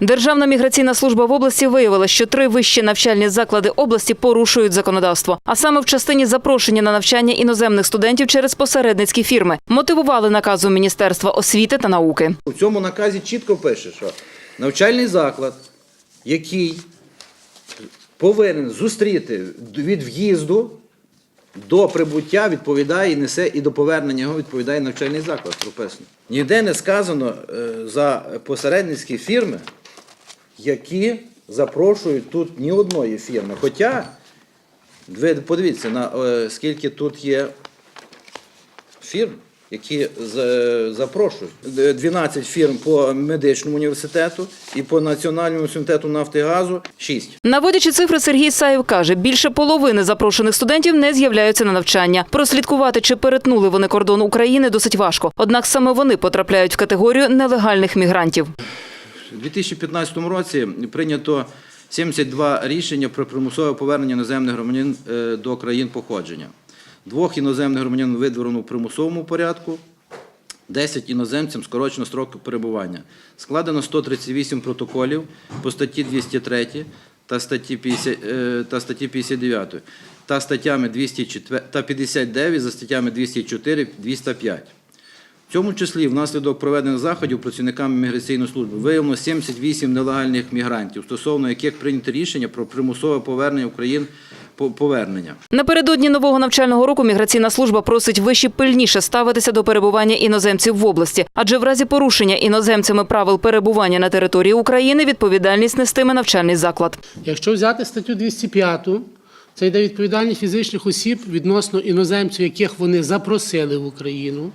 Державна міграційна служба в області виявила, що три вищі навчальні заклади області порушують законодавство, а саме в частині запрошення на навчання іноземних студентів через посередницькі фірми. Мотивували наказом Міністерства освіти та науки. У цьому наказі чітко пише, що навчальний заклад, який повинен зустріти від в'їзду до прибуття, відповідає і несе, і до повернення його відповідає навчальний заклад. Прописано. Ніде не сказано е, за посередницькі фірми, які запрошують тут ні одної фірми. Хоча, ви подивіться, на, е, скільки тут є фірм, які з- запрошують. Д- 12 фірм по медичному університету і по Національному університету нафти і газу 6. Наводячи цифри, Сергій Саєв каже, більше половини запрошених студентів не з'являються на навчання. Прослідкувати, чи перетнули вони кордон України, досить важко. Однак саме вони потрапляють в категорію нелегальних мігрантів. У 2015 році прийнято 72 рішення про примусове повернення іноземних громадян е, до країн походження. Двох іноземних громадян видворено в примусовому порядку, 10 іноземцям скорочено строк перебування. Складено 138 протоколів по статті 203 та статті 50, е, та статті 59 та статтями 204 та 59 за статтями 204 205. Цьому числі внаслідок проведених заходів працівниками міграційної служби виявлено 78 нелегальних мігрантів, стосовно яких прийнято рішення про примусове повернення Україн повернення. Напередодні нового навчального року міграційна служба просить вищі пильніше ставитися до перебування іноземців в області, адже в разі порушення іноземцями правил перебування на території України відповідальність нестиме навчальний заклад. Якщо взяти статтю 205, це йде відповідальність фізичних осіб відносно іноземців, яких вони запросили в Україну.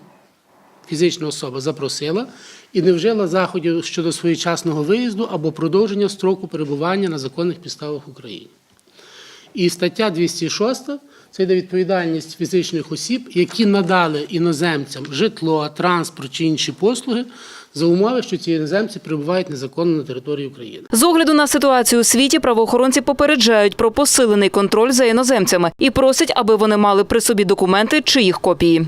Фізична особа запросила і не вжила заходів щодо своєчасного виїзду або продовження строку перебування на законних підставах в Україні. І стаття 206 це йде відповідальність фізичних осіб, які надали іноземцям житло, транспорт чи інші послуги за умови, що ці іноземці перебувають незаконно на території України. З огляду на ситуацію у світі правоохоронці попереджають про посилений контроль за іноземцями і просять, аби вони мали при собі документи чи їх копії.